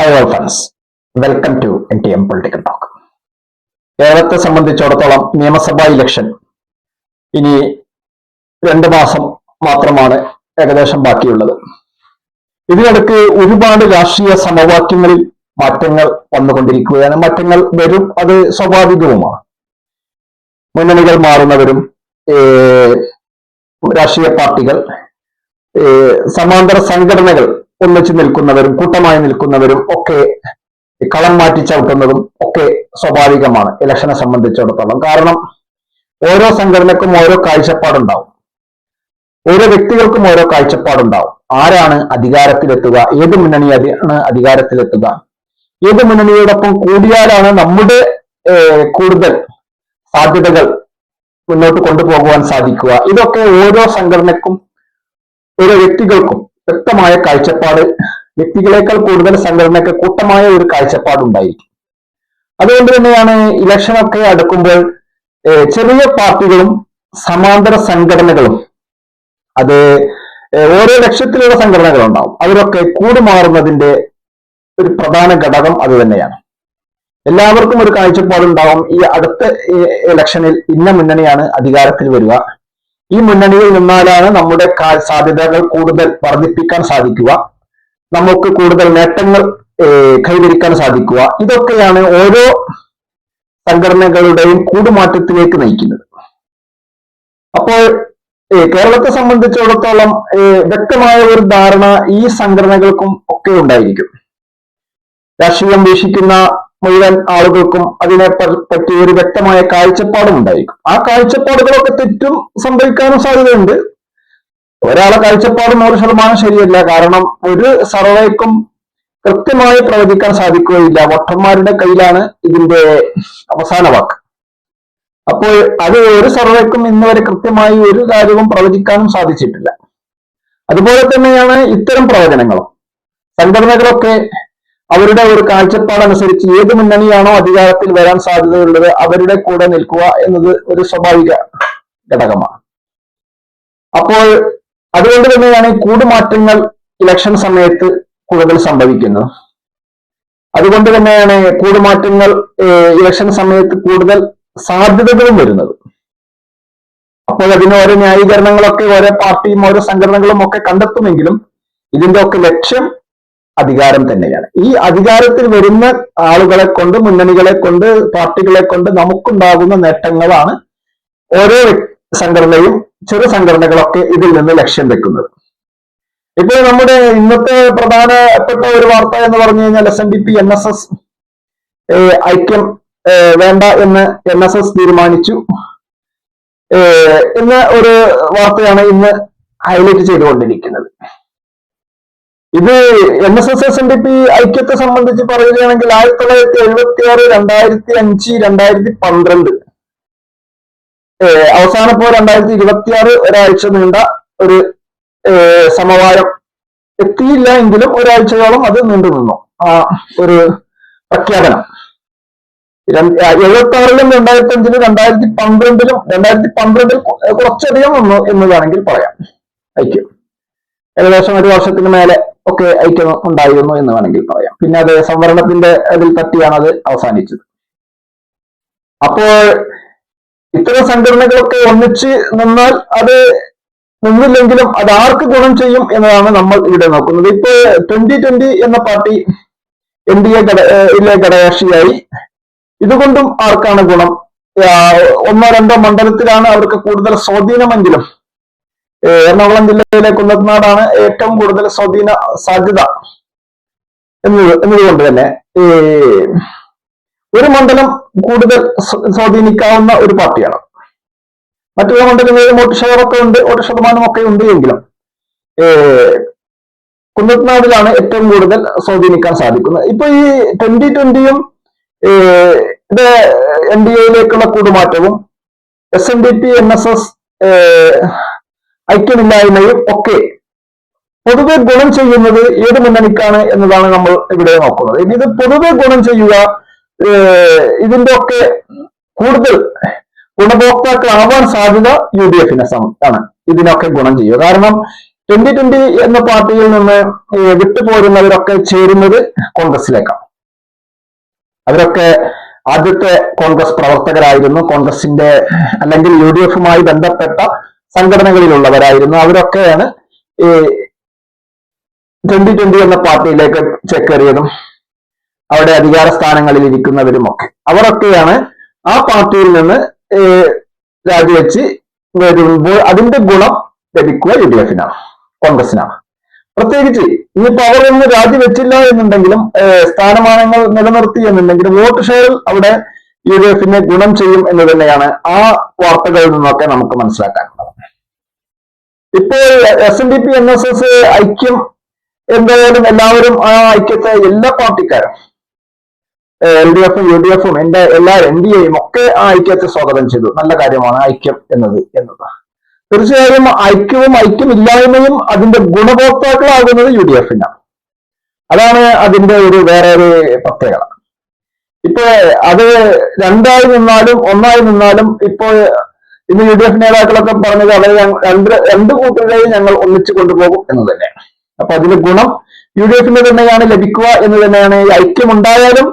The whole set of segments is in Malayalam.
Hi all friends welcome to N T M political talk കേരളത്തെ സംബന്ധിച്ചിടത്തോളം നിയമസഭാ ഇലക്ഷൻ ഇനി രണ്ട് മാസം മാത്രമാണ് ഏകദേശം ബാക്കിയുള്ളത്. ഇതിനിടയ്ക്ക് ഒരുപാട് രാഷ്ട്രീയ സമവാക്യങ്ങളിൽ മാറ്റങ്ങൾ വന്നുകൊണ്ടിരിക്കുകയാണ്. മാറ്റങ്ങൾ വരും അത് സ്വാഭാവികവുമാണ്. മുന്നണികൾ മാറുന്നവരും രാഷ്ട്രീയ പാർട്ടികൾ സമാന്തര സംഘടനകൾ ഒന്നിച്ചു നിൽക്കുന്നവരും കൂട്ടമായി നിൽക്കുന്നവരും ഒക്കെ കളം മാറ്റി ചവിട്ടുന്നതും ഒക്കെ സ്വാഭാവികമാണ് ഇലക്ഷനെ സംബന്ധിച്ചിടത്തോളം. കാരണം ഓരോ സംഘടനക്കും ഓരോ കാഴ്ചപ്പാടുണ്ടാവും. ഓരോ വ്യക്തികൾക്കും ഓരോ കാഴ്ചപ്പാടുണ്ടാവും. ആരാണ് അധികാരത്തിലെത്തുക? ഏത് മുന്നണിയാണ് അധികാരത്തിലെത്തുക? ഏത് മുന്നണിയോടൊപ്പം കൂടിയാലാണ് നമ്മുടെ കൂടുതൽ സാധ്യതകൾ മുന്നോട്ട് കൊണ്ടുപോകുവാൻ സാധിക്കുക. ഇതൊക്കെ ഓരോ സംഘടനക്കും ഓരോ വ്യക്തികൾക്കും വ്യക്തമായ കാഴ്ചപ്പാട് വ്യക്തികളെക്കാൾ കൂടുതൽ സംഘടനയ്ക്ക് കൂട്ടമായ ഒരു കാഴ്ചപ്പാടുണ്ടായിരിക്കും അതുകൊണ്ട് തന്നെയാണ് ഇലക്ഷനൊക്കെ അടുക്കുമ്പോൾ ചെറിയ പാർട്ടികളും സമാന്തര സംഘടനകളും അത് ഓരോ ഓരോ ലക്ഷ്യത്തിലുള്ള സംഘടനകളുണ്ടാവും. അവരൊക്കെ കൂടുമാറുന്നതിന്റെ ഒരു പ്രധാന ഘടകം അത് തന്നെയാണ്. എല്ലാവർക്കും ഒരു കാഴ്ചപ്പാടുണ്ടാവും. ഈ അടുത്ത ഇലക്ഷനിൽ ഇന്ന മുന്നണിയാണ് അധികാരത്തിൽ വരിക. ഈ മുന്നണിയിൽ നിന്നാലാണ് നമ്മുടെ സാധ്യതകൾ കൂടുതൽ വർദ്ധിപ്പിക്കാൻ സാധിക്കുക. നമുക്ക് കൂടുതൽ നേട്ടങ്ങൾ കൈവരിക്കാൻ സാധിക്കുക. ഇതൊക്കെയാണ് ഓരോ സംഘടനകളുടെയും കൂടുമാറ്റത്തിലേക്ക് നയിക്കുന്നത്. അപ്പോൾ കേരളത്തെ സംബന്ധിച്ചിടത്തോളം വ്യക്തമായ ഒരു ധാരണ ഈ സംഘടനകൾക്കും ഒക്കെ ഉണ്ടായിരിക്കും. രാഷ്ട്രീയം വീക്ഷിക്കുന്ന മുഴുവൻ ആളുകൾക്കും അതിനെ പറ്റി ഒരു വ്യക്തമായ കാഴ്ചപ്പാടും ഉണ്ടായിരിക്കും ആ കാഴ്ചപ്പാടുകളൊക്കെ തെറ്റും സംഭവിക്കാനും സാധ്യതയുണ്ട്. ഒരാളെ കാഴ്ചപ്പാട് നൂറ് ശതമാനം ശരിയല്ല. കാരണം ഒരു സർവേക്കും കൃത്യമായി പ്രവചിക്കാൻ സാധിക്കുകയില്ല. വോട്ടർമാരുടെ കയ്യിലാണ് ഇതിന്റെ അവസാന വാക്ക്. അപ്പോൾ അത് ഒരു സർവേക്കും ഇന്ന് വരെ കൃത്യമായി ഒരു കാര്യവും പ്രവചിക്കാനും സാധിച്ചിട്ടില്ല. അതുപോലെ തന്നെയാണ് ഇത്തരം പ്രവചനങ്ങളും. സംഘടനകളൊക്കെ അവരുടെ ഒരു കാഴ്ചപ്പാടനുസരിച്ച് ഏത് മുന്നണിയാണോ അധികാരത്തിൽ വരാൻ സാധ്യതയുള്ളത് അവരുടെ കൂടെ നിൽക്കുക എന്നത് ഒരു സ്വാഭാവിക ഘടകമാണ്. അപ്പോൾ അതുകൊണ്ട് തന്നെയാണ് കൂടുമാറ്റങ്ങൾ ഇലക്ഷൻ സമയത്ത് കൂടുതൽ സംഭവിക്കുന്നത്. അതുകൊണ്ട് തന്നെയാണ് കൂടുമാറ്റങ്ങൾ ഇലക്ഷൻ സമയത്ത് കൂടുതൽ സാധ്യതകളും വരുന്നത്. അപ്പോൾ അതിന് ഓരോ ന്യായീകരണങ്ങളൊക്കെ ഓരോ പാർട്ടിയും ഓരോ സംഘടനകളും ഒക്കെ കണ്ടെത്തുമെങ്കിലും ഇതിന്റെ ഒക്കെ ലക്ഷ്യം അധികാരം തന്നെയാണ്. ഈ അധികാരത്തിൽ വരുന്ന ആളുകളെ കൊണ്ട് മുന്നണികളെ കൊണ്ട് പാർട്ടികളെ കൊണ്ട് നമുക്കുണ്ടാകുന്ന നേട്ടങ്ങളാണ് ഓരോ സംഘടനയും ചെറു സംഘടനകളൊക്കെ ഇതിൽ നിന്ന് ലക്ഷ്യം വെക്കുന്നത്. ഇപ്പോൾ നമ്മുടെ ഇന്നത്തെ പ്രധാനപ്പെട്ട ഒരു വാർത്ത എന്ന് പറഞ്ഞു കഴിഞ്ഞാൽ S N D P N S S ഐക്യം വേണ്ട എന്ന് എൻ എസ് എസ് തീരുമാനിച്ചു. എന്ന ഒരു വാർത്തയാണ് ഇന്ന് ഹൈലൈറ്റ് ചെയ്തുകൊണ്ടിരിക്കുന്നത്. ഇത് N S S S N D P ഐക്യത്തെ സംബന്ധിച്ച് പറയുകയാണെങ്കിൽ ആയിരത്തി തൊള്ളായിരത്തി എഴുപത്തി ആറ് രണ്ടായിരത്തി അഞ്ച് രണ്ടായിരത്തി പന്ത്രണ്ട് അവസാനപ്പോ രണ്ടായിരത്തി ഇരുപത്തി ആറ് ഒരാഴ്ച നീണ്ട ഒരു സമവായം എത്തിയില്ല എങ്കിലും ഒരാഴ്ചയോളം അത് നീണ്ടു നിന്നു. ആ ഒരു പ്രഖ്യാപനം. എഴുപത്തി ആറിലും രണ്ടായിരത്തി അഞ്ചിലും രണ്ടായിരത്തി പന്ത്രണ്ടിലും രണ്ടായിരത്തി പന്ത്രണ്ടിൽ കുറച്ചധികം വന്നു എന്ന് വേണമെങ്കിൽ പറയാം. ഐക്യം. ഏകദേശം ഒരു വർഷത്തിന് മേലെ ഒക്കെ ഐറ്റം ഉണ്ടായിരുന്നു എന്ന് വേണമെങ്കിൽ പറയാം. പിന്നെ അത് സംവരണത്തിന്റെ അതിൽ തട്ടിയാണ് അത് അവസാനിച്ചത്. അപ്പോൾ ഇത്തരം സംഘടനകളൊക്കെ ഒന്നിച്ച് നിന്നാൽ അത് നിന്നില്ലെങ്കിലും അത് ആർക്ക് ഗുണം ചെയ്യും എന്നതാണ് നമ്മൾ ഇവിടെ നോക്കുന്നത്. ഇപ്പൊ ട്വന്റി ട്വന്റി എന്ന പാർട്ടി എൻ ഡി എ ഘടകയിലെ ഘടകകക്ഷിയായി. ഇതുകൊണ്ടും ആർക്കാണ് ഗുണം? ഒന്നോ രണ്ടോ മണ്ഡലത്തിലാണ് അവർക്ക് കൂടുതൽ സ്വാധീനമെങ്കിലും എറണാകുളം ജില്ലയിലെ കുന്നത്തനാടാണ് ഏറ്റവും കൂടുതൽ സ്വാധീന സാധ്യത എന്നത് എന്നതുകൊണ്ട് തന്നെ ഈ ഒരു മണ്ഡലം കൂടുതൽ സ്വ- സ്വാധീനിക്കാവുന്ന ഒരു പാർട്ടിയാണ്. മറ്റുള്ള മണ്ഡലങ്ങളിൽ വോട്ട് ഷെയറൊക്കെ ഉണ്ട് വോട്ട് ശതമാനമൊക്കെ ഉണ്ട് എങ്കിലും കുന്നത്തനാടിലാണ് ഏറ്റവും കൂടുതൽ സ്വാധീനിക്കാൻ സാധിക്കുന്നത്. ഇപ്പൊ ഈ ട്വന്റി ട്വന്റിയും ഇത് എൻ ഡി എയിലേക്കുള്ള കൂടുമാറ്റവും S N D P N S S ഐക്യമില്ലായ്മയും ഒക്കെ. പൊതുവെ ഗുണം ചെയ്യുന്നത് ഏത് മുന്നണിക്കാണ് എന്നതാണ് നമ്മൾ ഇവിടെ നോക്കുന്നത്. ഇനി ഇത് പൊതുവെ ഗുണം ചെയ്യുക ഇതിന്റെ ഒക്കെ കൂടുതൽ ഗുണഭോക്താക്കളാവാൻ സാധ്യത യു ഡി എഫിനെ ആണ്. ഇതിനൊക്കെ ഗുണം ചെയ്യുക. കാരണം ട്വന്റി ട്വന്റി എന്ന പാർട്ടിയിൽ നിന്ന് വിട്ടുപോരുന്നവരൊക്കെ ചേരുന്നത് കോൺഗ്രസിലേക്കാണ് അവരൊക്കെ ആദ്യത്തെ കോൺഗ്രസ് പ്രവർത്തകരായിരുന്നു. കോൺഗ്രസിന്റെ അല്ലെങ്കിൽ യു ഡി എഫുമായി ബന്ധപ്പെട്ട സംഘടനകളിലുള്ളവരായിരുന്നു. അവരൊക്കെയാണ് ഈ ട്വന്റി ട്വന്റി എന്ന പാർട്ടിയിലേക്ക് ചെക്കേറിയതും അവിടെ അധികാര സ്ഥാനങ്ങളിൽ ഇരിക്കുന്നവരും ഒക്കെ അവരൊക്കെയാണ് ആ പാർട്ടിയിൽ നിന്ന് രാജിവെച്ച് വരുമ്പോൾ അതിന്റെ ഗുണം ലഭിക്കുക യു ഡി എഫിനാണ് കോൺഗ്രസിനാണ്. പ്രത്യേകിച്ച് ഇനിയിപ്പോ ഒന്ന് രാജിവെച്ചില്ല എന്നുണ്ടെങ്കിലും സ്ഥാനമാനങ്ങൾ നിലനിർത്തി എന്നുണ്ടെങ്കിലും വോട്ട് ഷെയർ അവിടെ യു ഡി എഫിന് ഗുണം ചെയ്യും എന്ന് തന്നെയാണ് ആ വാർത്തകളിൽ നിന്നൊക്കെ നമുക്ക് മനസ്സിലാക്കാനുള്ളത് ഇപ്പോൾ S N D P N S S ഐക്യം എന്തായാലും എല്ലാവരും ആ ഐക്യത്തെ എല്ലാ പാർട്ടിക്കാരും എൽ ഡി എഫും യു ഡി എഫും എന്റെ എല്ലാ എൻ ഡി എയും ഒക്കെ ആ ഐക്യത്തെ സ്വാഗതം ചെയ്തു. നല്ല കാര്യമാണ് ഐക്യം എന്നത് എന്നത്. തീർച്ചയായും ഐക്യവും ഐക്യമില്ലായ്മയും അതിന്റെ ഗുണഭോക്താക്കളാകുന്നത് യു ഡി എഫിനാണ് അതാണ് അതിന്റെ ഒരു വേറെ ഒരു പ്രത്യേകത. ഇപ്പൊ അത് രണ്ടായി നിന്നാലും ഒന്നായി നിന്നാലും ഇപ്പോ ഇന്ന് യു ഡി എഫ് നേതാക്കളൊക്കെ പറഞ്ഞത് അവരെ രണ്ട് രണ്ട് കൂട്ടരെയും ഞങ്ങൾ ഒന്നിച്ചു കൊണ്ടുപോകും എന്ന് തന്നെയാണ്. അപ്പൊ അതിന് ഗുണം യു ഡി എഫിന് തന്നെയാണ് ലഭിക്കുക എന്ന് തന്നെയാണ്. ഐക്യമുണ്ടായാലും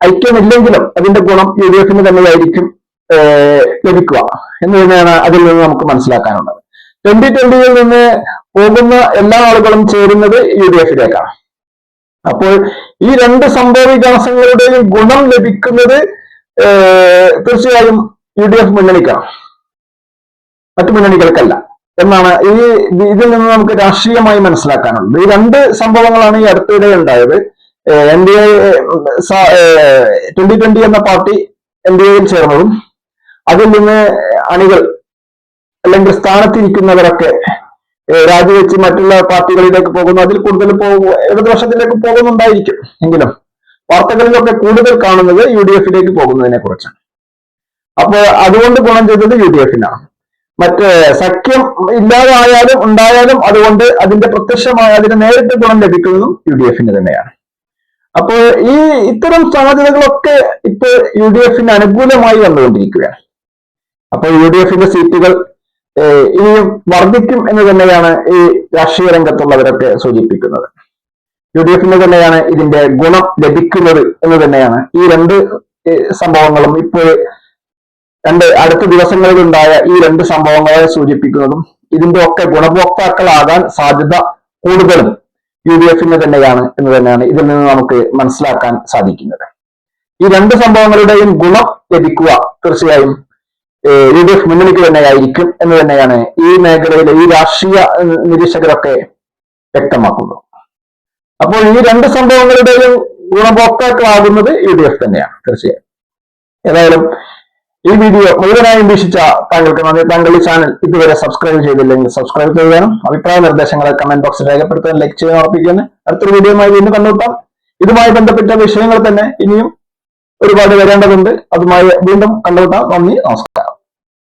ഐക്യമില്ലെങ്കിലും അതിന്റെ ഗുണം യു ഡി എഫിന് തന്നെയായിരിക്കും ലഭിക്കുക എന്ന് തന്നെയാണ് അതിൽ നിന്ന് നമുക്ക് മനസ്സിലാക്കാനുള്ളത്. ട്വന്റി ട്വന്റിയിൽ നിന്ന് പോകുന്ന എല്ലാ ആളുകളും ചേരുന്നത് യു ഡി എഫിലേക്കാണ്. അപ്പോൾ ഈ രണ്ട് സംഭവ വികാസങ്ങളുടെയും ഗുണം ലഭിക്കുന്നത് തീർച്ചയായും യു ഡി എഫ് മുന്നണിക്കാണ് മറ്റു മുന്നണികൾക്കല്ല. എന്നാണ് ഈ ഇതിൽ നിന്ന് നമുക്ക് രാഷ്ട്രീയമായി മനസ്സിലാക്കാനുള്ളത്. ഈ രണ്ട് സംഭവങ്ങളാണ് ഈ അടുത്തിടെ ഉണ്ടായത്. N D A twenty twenty എന്ന പാർട്ടി എൻ ഡി എയിൽ ചേർന്നതും അതിൽ നിന്ന് അണികൾ അല്ലെങ്കിൽ സ്ഥാനത്തിരിക്കുന്നവരൊക്കെ രാജിവെച്ച് മറ്റുള്ള പാർട്ടികളിലേക്ക് പോകുന്നു. അതിൽ കൂടുതൽ പോകും ഇടതുപക്ഷത്തിലേക്ക് പോകുന്നുണ്ടായിരിക്കും. എങ്കിലും വാർത്തകളിലൊക്കെ കൂടുതൽ കാണുന്നത് യു ഡി എഫിലേക്ക് പോകുന്നതിനെ കുറിച്ചാണ് അപ്പൊ അതുകൊണ്ട് ഗുണം ചെയ്തത് യു ഡി എഫിനാണ് മറ്റേ സഖ്യം ഇല്ലാതായാലും ഉണ്ടായാലും അതുകൊണ്ട് അതിന്റെ പ്രത്യക്ഷമായ അതിന് നേരിട്ട് ഗുണം ലഭിക്കുന്നതും യു ഡി എഫിന് തന്നെയാണ്. അപ്പോൾ ഈ ഇത്തരം സാധ്യതകളൊക്കെ ഇപ്പൊ യു ഡി എഫിന് അനുകൂലമായി വന്നുകൊണ്ടിരിക്കുകയാണ്. അപ്പോൾ യു ഡി എഫിന്റെ സീറ്റുകൾ ഇനിയും വർദ്ധിക്കും എന്ന് തന്നെയാണ് ഈ രാഷ്ട്രീയ രംഗത്തുള്ളവരൊക്കെ സൂചിപ്പിക്കുന്നത്. യു ഡി എഫിന് തന്നെയാണ് ഇതിന്റെ ഗുണം ലഭിക്കുന്നത് എന്ന് തന്നെയാണ് ഈ രണ്ട് സംഭവങ്ങളും ഇപ്പോൾ രണ്ട് അടുത്ത ദിവസങ്ങളിൽ ഉണ്ടായ ഈ രണ്ട് സംഭവങ്ങളെ സൂചിപ്പിക്കുന്നതും ഇതിന്റെ ഒക്കെ ഗുണഭോക്താക്കളാകാൻ സാധ്യത കൂടുതലും യു ഡി എഫിന് തന്നെയാണ് എന്ന് തന്നെയാണ് ഇതിൽ നിന്ന് നമുക്ക് മനസ്സിലാക്കാൻ സാധിക്കുന്നത്. ഈ രണ്ട് സംഭവങ്ങളുടെയും ഗുണം ലഭിക്കുക തീർച്ചയായും യു ഡി എഫ് മുന്നണിക്ക് തന്നെയായിരിക്കും എന്ന് തന്നെയാണ് ഈ മേഖലയിലെ ഈ രാഷ്ട്രീയ നിരീക്ഷകരൊക്കെ വ്യക്തമാക്കുന്നത്. അപ്പോൾ ഈ രണ്ട് സംഭവങ്ങളുടെയും ഗുണഭോക്താക്കളാകുന്നത് യു ഡി എഫ് തന്നെയാണ് തീർച്ചയായും. ഏതായാലും ഈ വീഡിയോ മുഴുവനായി വീക്ഷിച്ച താങ്കൾക്ക് നന്ദി. താങ്കൾ ഈ ചാനൽ ഇതുവരെ സബ്സ്ക്രൈബ് ചെയ്തില്ലെങ്കിൽ സബ്സ്ക്രൈബ് ചെയ്യാനും അഭിപ്രായ നിർദ്ദേശങ്ങൾ കമന്റ് ബോക്സിൽ രേഖപ്പെടുത്താൻ ലൈക്ക് ചെയ്യാൻ ഉറപ്പിക്കുന്നു അടുത്തൊരു വീഡിയോയുമായി വീണ്ടും കണ്ടുമുട്ടാം. ഇതുമായി ബന്ധപ്പെട്ട വിഷയങ്ങൾ തന്നെ ഇനിയും ഒരുപാട് വരേണ്ടതുണ്ട്. അതുമായി വീണ്ടും കണ്ടുമുട്ടാം. നന്ദി. നമസ്കാരം.